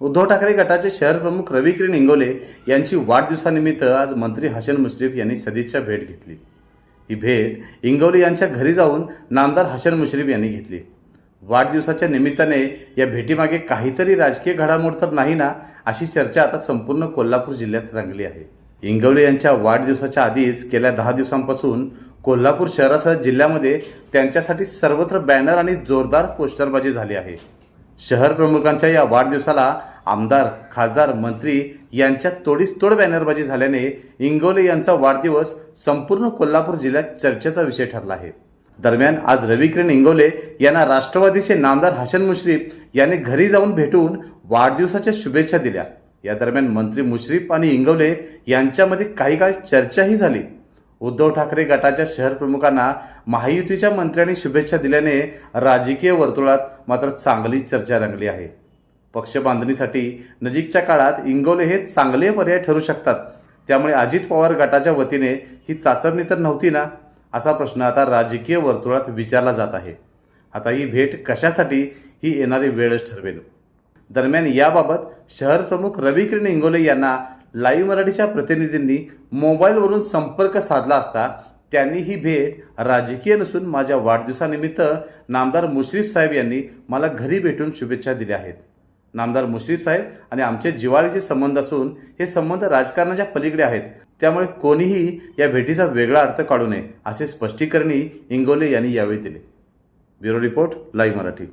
उद्धव ठाकरे गटाचे शहर प्रमुख रवी किरण इंगोले यांची वाढदिवसानिमित्त आज मंत्री हसन मुश्रीफ यांनी सदिच्छा भेट घेतली. ही भेट इंगोले यांच्या घरी जाऊन नामदार हसन मुश्रीफ यांनी घेतली. वाढदिवसाच्या निमित्ताने या भेटीमागे काहीतरी राजकीय घडामोड तर नाही ना अशी चर्चा आता संपूर्ण कोल्हापूर जिल्ह्यात रंगली आहे. इंगवले यांच्या वाढदिवसाच्या आधीच गेल्या दहा दिवसांपासून कोल्हापूर शहरासह जिल्ह्यामध्ये त्यांच्यासाठी सर्वत्र बॅनर आणि जोरदार पोस्टरबाजी झाली आहे. शहर प्रमुखांच्या या वाढदिवसाला आमदार खासदार मंत्री यांच्यात तोडीस तोड बॅनरबाजी झाल्याने इंगोले यांचा वाढदिवस संपूर्ण कोल्हापूर जिल्ह्यात चर्चेचा विषय ठरला आहे. दरम्यान आज रविकिरण इंगोले यांना राष्ट्रवादीचे नामदार हसन मुश्रीफ यांनी घरी जाऊन भेटून वाढदिवसाच्या शुभेच्छा दिल्या. या दरम्यान मंत्री मुश्रीफ आणि इंगवले यांच्यामध्ये काही काळ चर्चाही झाली. उद्धव ठाकरे गटाच्या शहर प्रमुखांना महायुतीच्या मंत्र्यांनी शुभेच्छा दिल्याने राजकीय वर्तुळात मात्र चांगली चर्चा रंगली आहे. पक्ष बांधणीसाठी नजीकच्या काळात इंगोले हे चांगले पर्याय ठरू शकतात. त्यामुळे अजित पवार गटाच्या वतीने ही चाचपणी तर नव्हती ना? असा प्रश्न आता राजकीय वर्तुळात विचारला जात आहे. आता ही भेट कशासाठी ही येणारी वेळच ठरवेल. दरम्यान याबाबत शहर प्रमुख रवी किरण इंगोले यांना लाईव्ह मराठीच्या प्रतिनिधींनी मोबाईलवरून संपर्क साधला असता त्यांनी ही भेट राजकीय नसून माझ्या वाढदिवसानिमित्त नामदार मुश्रीफ साहेब यांनी मला घरी भेटून शुभेच्छा दिल्या आहेत. नामदार मुश्रीफ साहेब आणि आमचे जिवाळीचे संबंध असून हे संबंध राजकारणाच्या पलीकडे आहेत. त्यामुळे कोणीही या भेटीचा वेगळा अर्थ काढू नये असे स्पष्टीकरणही इंगोले यांनी यावेळी दिले. Bureau report live Marathi.